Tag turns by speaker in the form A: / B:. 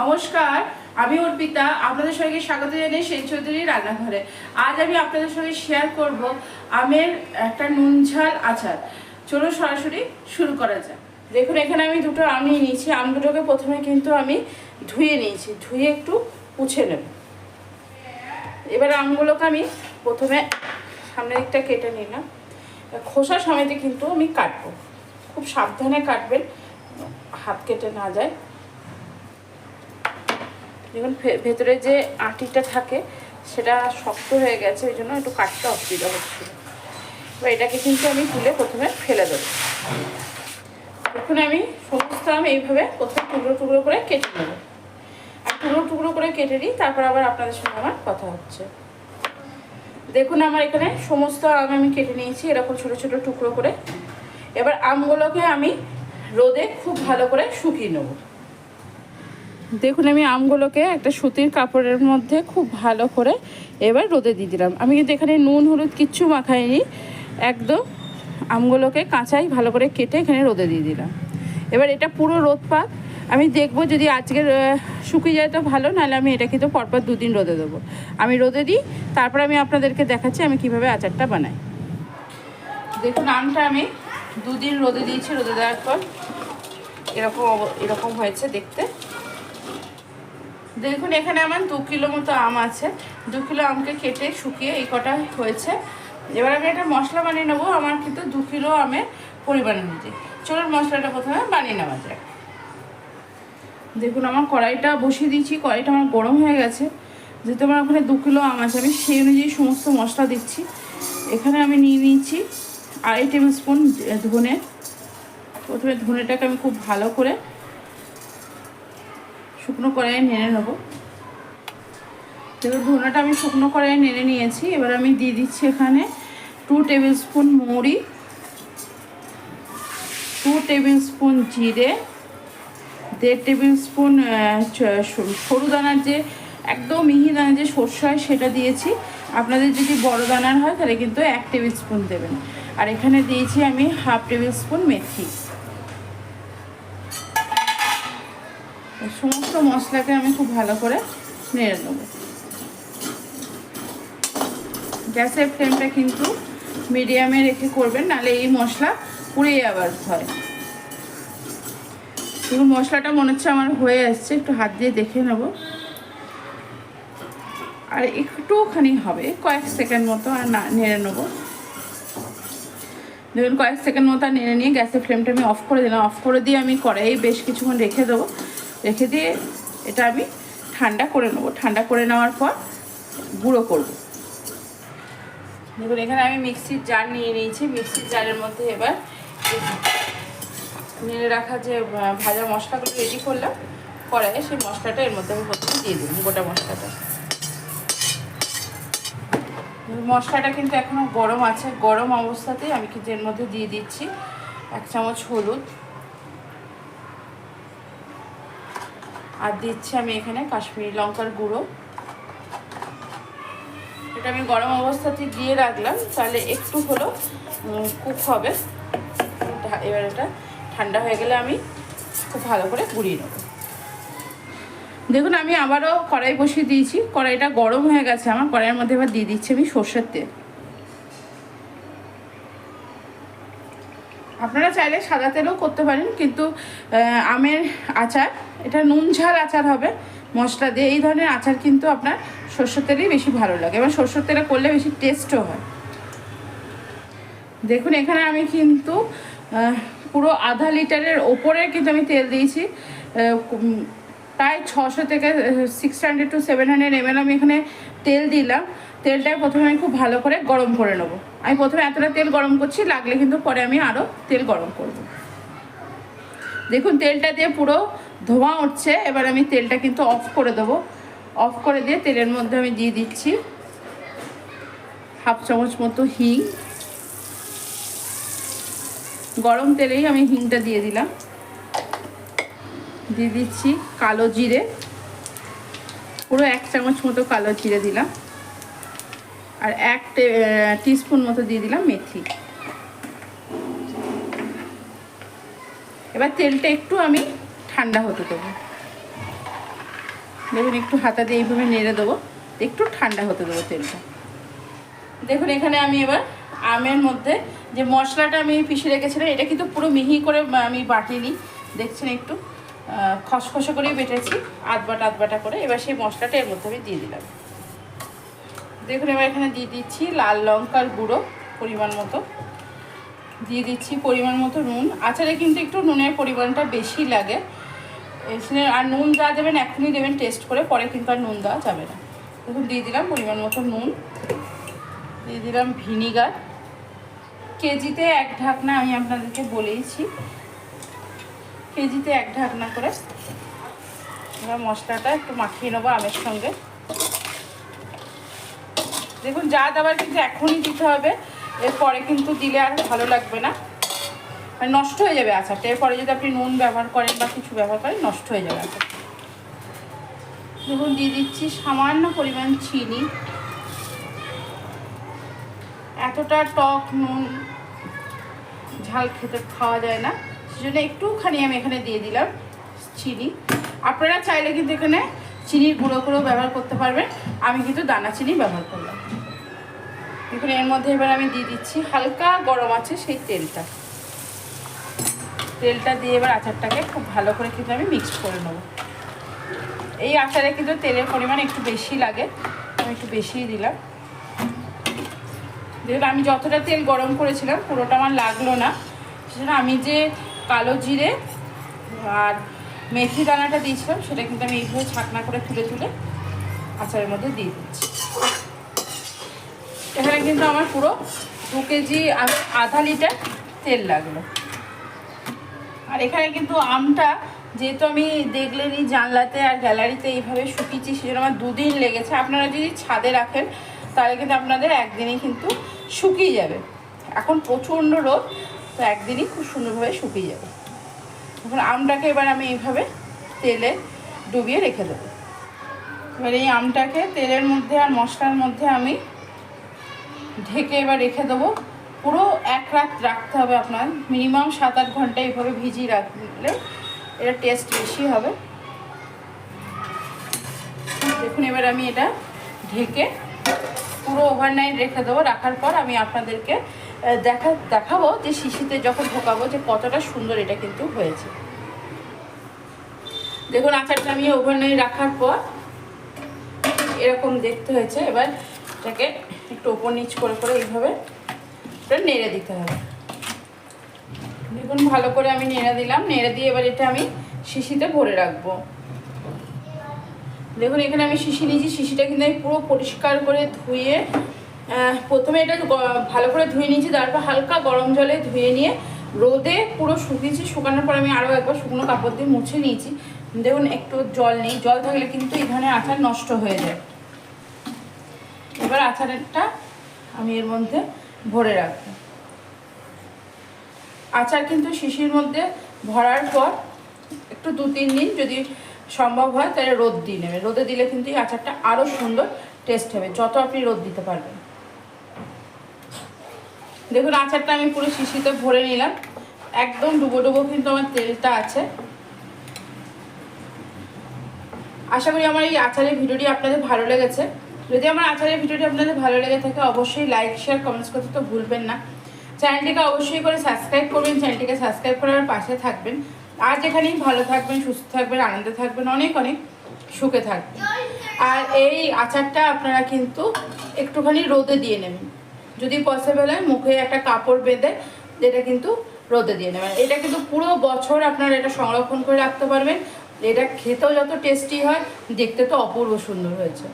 A: নমস্কার, আমি অর্পিতা, আপনাদের সঙ্গে স্বাগত জানাই সেই চৌধুরী রান্নাঘরে। আজ আমি আপনাদের সঙ্গে শেয়ার করব আমের একটা নুন ঝাল আচার। চলো সরাসরি শুরু করা যাক। দেখুন, এখানে আমি দুটো আম নিয়ে নিয়েছি। আম দুটোকে প্রথমে কিন্তু আমি ধুয়ে নিয়েছি। ধুয়ে একটু পুছে নেব। এবার আমগুলোকে আমি প্রথমে সামনের দিকটা কেটে নিলাম। খোসা সমেত কিন্তু আমি কাটবো। খুব সাবধানে কাটবেন, হাত কেটে না যায়। দেখুন ভেতরে যে আটিটা থাকে, সেটা শক্ত হয়ে গেছে, ওই জন্য একটু কাটতে অসুবিধা হচ্ছিল এবার এটাকে কিন্তু আমি তুলে প্রথমে ফেলে দেবো। এখন আমি সমস্ত আম এইভাবে প্রথমে টুকরো টুকরো করে কেটে নেব। আর টুকরো টুকরো করে কেটে নিই, তারপর আবার আপনাদের সঙ্গে আমার কথা হচ্ছে। দেখুন, আমার এখানে সমস্ত আম আমি কেটে নিয়েছি, এরকম ছোট ছোট টুকরো করে। এবার আমগুলোকে আমি রোদে খুব ভালো করে শুকিয়ে নেব। দেখুন আমি আমগুলোকে একটা সুতির কাপড়ের মধ্যে খুব ভালো করে এবার রোদে দিয়ে দিলাম। আমি কিন্তু এখানে নুন হলুদ কিচ্ছু মাখাইনি। একদম আমগুলোকে কাঁচাই ভালো করে কেটে এখানে রোদে দিয়ে দিলাম। এবার এটা পুরো রোদ পাক। আমি দেখব যদি আজকের আহ, শুকিয়ে যায় তো ভালো নাহলে আমি এটা কিন্তু পরপর দুদিন রোদে দেবো। আমি রোদে দিই তারপর আমি আপনাদেরকে দেখাচ্ছি আমি কীভাবে আচারটা বানাই। দেখুন আমটা আমি দুদিন রোদে দিয়েছি রোদে দেওয়ার পর এরকম এরকম হয়েছে দেখতে। দেখুন, এখানে আমার দু কিলো মতো আম আছে। দু কিলো আমকে কেটে শুকিয়ে এই কটা হয়েছে। এবার আমি একটা মশলা বানিয়ে নেব। আমার কিন্তু দু কিলো আমের পরিমাণ অনুযায়ী। চলুন, মশলাটা প্রথমে বানিয়ে নেওয়া যাক। দেখুন, আমার কড়াইটা বসিয়ে দিয়েছি। কড়াইটা আমার গরম হয়ে গেছে। যেহেতু আমার ওখানে দু কিলো আম আছে, আমি সেই অনুযায়ী সমস্ত মশলা দিচ্ছি। এখানে আমি নিয়ে নিয়েছি আড়াই টেবিল স্পুন ধনে। প্রথমে ধনেটাকে আমি খুব ভালো করে শুকনো কড়াইয়ে নেড়ে নেব। এবার ধনেটা আমি শুকনো কড়াইয়ে নেড়ে নিয়েছি। এবার আমি দিয়ে দিচ্ছি এখানে টু টেবিল স্পুন মৌরি টু টেবিল স্পুন জিরে, দেড় টেবিল স্পুন সরু দানার যে, একদম মিহি দানার যে সর্ষে হয় সেটা দিয়েছি। আপনাদের যদি বড় দানার হয় তাহলে কিন্তু এক টেবিল স্পুন দেবেন। আর এখানে দিয়েছি আমি হাফ টেবিল স্পুন মেথি। সমস্ত মশলাকে আমি খুব ভালো করে নেড়ে নেব। গ্যাসের ফ্লেমটা কিন্তু মিডিয়ামে রেখে করবেন, নাহলে এই মশলা পুড়ে যাবার হয়। দেখুন মশলাটা মনে হচ্ছে আমার হয়ে আসছে, একটু হাত দিয়ে দেখে নেব। আর একটুখানি হবে, কয়েক সেকেন্ড মতো আর না, নেড়ে নেব। দেখুন, কয়েক সেকেন্ড মতো আর নেড়ে নিয়ে গ্যাসের ফ্লেমটা আমি অফ করে দিলাম। অফ করে দিয়ে আমি কড়াই বেশ কিছুক্ষণ রেখে দেবো। রেখে দিয়ে এটা আমি ঠান্ডা করে নেব। ঠান্ডা করে নেওয়ার পর গুঁড়ো করব। দেখুন, এখানে আমি মিক্সির জার নিয়ে নিয়েছি। মিক্সির জারের মধ্যে এবার নেড়ে রাখা যে ভাজা মশলাগুলো রেডি করলাম কড়াইয়ে সেই মশলাটা এর মধ্যে আমি প্রথমে দিয়ে দিলাম গোটা মশলাটা। মশলাটা কিন্তু এখনও গরম আছে। গরম অবস্থাতেই আমি কিন্তু এর মধ্যে দিয়ে দিচ্ছি। এক চামচ হলুদ। আর দিচ্ছি আমি এখানে কাশ্মীরি লঙ্কার গুঁড়ো। এটা আমি গরম অবস্থাতে দিয়ে রাখলাম, তাহলে একটু হলো কুক হবে। এবার এটা ঠান্ডা হয়ে গেলে আমি খুব ভালো করে গুঁড়িয়ে নেব। দেখুন, আমি আবারও কড়াই বসিয়ে দিয়েছি। কড়াইটা গরম হয়ে গেছে আমার, কড়াইয়ের মধ্যে এবার দিয়ে দিচ্ছি আমি সর্ষের তেল। আপনারা চাইলে সাদা তেলও করতে পারেন, কিন্তু আমের আচার, এটা নুন ঝাল আচার হবে, মশলা দিয়ে। এই ধরনের আচার কিন্তু আপনার সর্ষের তেলেই বেশি ভালো লাগে। এবং সর্ষের তেলে করলে বেশি টেস্টও হয়। দেখুন, এখানে আমি কিন্তু পুরো আধা লিটারের ওপরে কিন্তু আমি তেল দিয়েছি। প্রায় ছশো থেকে six hundred to seven hundred ML আমি এখানে তেল দিলাম। তেলটাকে প্রথমে আমি খুব ভালো করে গরম করে নেব। আমি প্রথমে এতটা তেল গরম করছি, লাগলে কিন্তু পরে আমি আরও তেল গরম করব। দেখুন, তেলটা দিয়ে পুরো ধোঁয়া উঠছে, এবার আমি তেলটা কিন্তু অফ করে দেবো। অফ করে দিয়ে তেলের মধ্যে আমি দিয়ে দিচ্ছি হাফ চামচ মতো হিং। গরম তেলেই আমি হিংটা দিয়ে দিলাম। দিয়ে দিচ্ছি কালো জিরে। পুরো এক চামচ মতো কালো জিরে দিলাম। আর এক টিস্পুন মতো দিয়ে দিলাম মেথি। এবার তেলটা একটু আমি ঠান্ডা হতে দেবো। দেখুন, একটু হাতা দিয়ে এইভাবে নেড়ে দেবো। একটু ঠান্ডা হতে দেবো তেলটা। দেখুন, এখানে আমি এবার আমের মধ্যে যে মশলাটা আমি পিষে রেখেছিলাম, এটা কিন্তু পুরো মিহি করে আমি বাটিনি। দেখছেন একটু খসখসে করেই বেটেছি। আধ বাটা আধ বাটা করে এবার সেই মশলাটা এর মধ্যে আমি দিয়ে দিলাম। দেখুন, এবার এখানে দিয়ে দিচ্ছি লাল লঙ্কার গুঁড়ো পরিমাণ মতো। দিয়ে দিচ্ছি পরিমাণ মতো নুন। আচারে কিন্তু একটু নুনের পরিমাণটা বেশি লাগে। আর নুন যা দেবেন এখনই দেবেন টেস্ট করে, পরে কিন্তু আর নুন দেওয়া যাবে না। দেখুন, দিয়ে দিলাম পরিমাণ মতো নুন। দিয়ে দিলাম ভিনিগার। কেজিতে এক ঢাকনা আমি আপনাদেরকে বলেইছি। কেজিতে এক ঢাকনা করে। এবার মশলাটা একটু মাখিয়ে নেব আমের সঙ্গে। দেখুন, যা দেওয়ার কিন্তু এখনই দিতে হবে। এরপরে কিন্তু দিলে আর ভালো লাগবে না। মানে নষ্ট হয়ে যাবে আচারটা। এরপরে যদি আপনি নুন ব্যবহার করেন বা কিছু ব্যবহার করেন, নষ্ট হয়ে যাবে আচার দেখুন, দিয়ে দিচ্ছি সামান্য পরিমাণ চিনি। এতটা টক নুন, ঝাল খেতে খাওয়া যায় না। সেজন্য একটুখানি আমি এখানে দিয়ে দিলাম চিনি। আপনারা চাইলে কিন্তু এখানে চিনির গুঁড়ো করেও ব্যবহার করতে পারবেন আমি কিন্তু দানা চিনি ব্যবহার করলাম। দেখুন এর মধ্যে এবার আমি দিয়ে দিচ্ছি হালকা গরম আছে সেই তেলটা। তেলটা দিয়ে এবার আচারটাকে খুব ভালো করে কিন্তু আমি মিক্স করে নেব। এই আচারে কিন্তু তেলের পরিমাণ একটু বেশি লাগে। আমি একটু বেশিই দিলাম। দেখুন আমি যতটা তেল গরম করেছিলাম পুরোটা আমার লাগল না। সেজন্য আমি যে কালো জিরে আর মেথি দানাটা দিয়েছিলাম, সেটা কিন্তু আমি এইভাবে ছাকনা করে তুলে তুলে আচারের মধ্যে দিয়ে দিচ্ছি। এখানে কিন্তু আমার পুরো দু কেজি আধা লিটার তেল লাগল। আর এখানে কিন্তু আমটা, যেহেতু আমি দেখলেনই জানলাতে আর গ্যালারিতে এইভাবে শুকিয়েছি, সেজন্য আমার দুদিন লেগেছে। আপনারা যদি ছাদে রাখেন, তাহলে কিন্তু আপনাদের একদিনই কিন্তু শুকিয়ে যাবে। এখন প্রচণ্ড রোদ, তো একদিনই খুব সুন্দরভাবে শুকিয়ে যাবে। এখন আমটাকে এবার আমি এইভাবে তেলে ডুবিয়ে রেখে দেবো। এবার এই আমটাকে তেলের মধ্যে আর মশলার মধ্যে আমি ঢেকে এবার রেখে দেবো। পুরো এক রাত রাখতে হবে আপনার। মিনিমাম সাত আট ঘণ্টা এইভাবে ভিজিয়ে রাখলে এটা টেস্ট বেশি হবে। দেখুন, এবার আমি এটা ঢেকে পুরো ওভারনাইট রেখে দেবো, রাখার পর আমি আপনাদেরকে দেখা, দেখাবো যে শিশিতে যখন ঢোকাবো যে কতটা সুন্দর এটা কিন্তু হয়েছে। দেখুন আচারটা আমি ওভারনাইট রাখার পর এরকম দেখতে হয়েছে, এবার এটাকে একটু ওপর নিচ করে করে এইভাবে এটা নেড়ে দিতে হবে। দেখুন ভালো করে আমি নেড়ে দিলাম, নেড়ে দিয়ে এবার এটা আমি শিশিতে ভরে রাখব। দেখুন, এখানে আমি শিশি নিয়েছি। শিশিটা কিন্তু আমি পুরো পরিষ্কার করে ধুয়ে প্রথমে এটা ভালো করে ধুয়ে নিয়েছি, তারপর হালকা গরম জলে ধুয়ে নিয়ে রোদে পুরো শুকিয়েছি শুকানোর পর আমি আরও একবার শুকনো কাপড় দিয়ে মুছে নিয়েছি। দেখুন, একটু জল নেই। জল থাকলে কিন্তু এই ধরনের আচার নষ্ট হয়ে যায়। এবার আচারটা আমি এর মধ্যে ভরে রাখব। আচার কিন্তু শিশির মধ্যে ভরার পর একটু দু তিন দিন যদি সম্ভব হয়, তাহলে রোদ দিয়ে নেবে। রোদে দিলে কিন্তু এই আচারটা আরও সুন্দর টেস্ট হবে, যত আপনি রোদ দিতে পারবেন। দেখুন, আচারটা আমি পুরো শিশিতে ভরে নিলাম। একদম ডুবো ডুবো কিন্তু আমার তেলটা আছে। আশা করি আমার এই আচারের ভিডিওটি আপনাদের ভালো লেগেছে। যদি আমার আচারের ভিডিওটি আপনাদের ভালো লেগে থাকে, অবশ্যই লাইক শেয়ার কমেন্টস করতে তো ভুলবেন না। চ্যানেলটিকে অবশ্যই করে সাবস্ক্রাইব করবেন, চ্যানেলটিকে সাবস্ক্রাইব করে আমার পাশে থাকবেন। আর যেখানেই ভালো থাকবেন, সুস্থ থাকবেন, আনন্দে থাকবেন, অনেক অনেক সুখে থাকবেন। আর এই আচারটা আপনারা কিন্তু একটুখানি রোদে দিয়ে নেবেন। যদি পসিবল হয় মুখে একটা কাপড় বেঁধে এটা কিন্তু রোদে দিয়ে নেবেন। এটা কিন্তু পুরো বছর আপনারা এটা সংরক্ষণ করে রাখতে পারবেন। এটা খেতেও যত টেস্টি হয়, দেখতে তো অপূর্ব সুন্দর হয়েছে।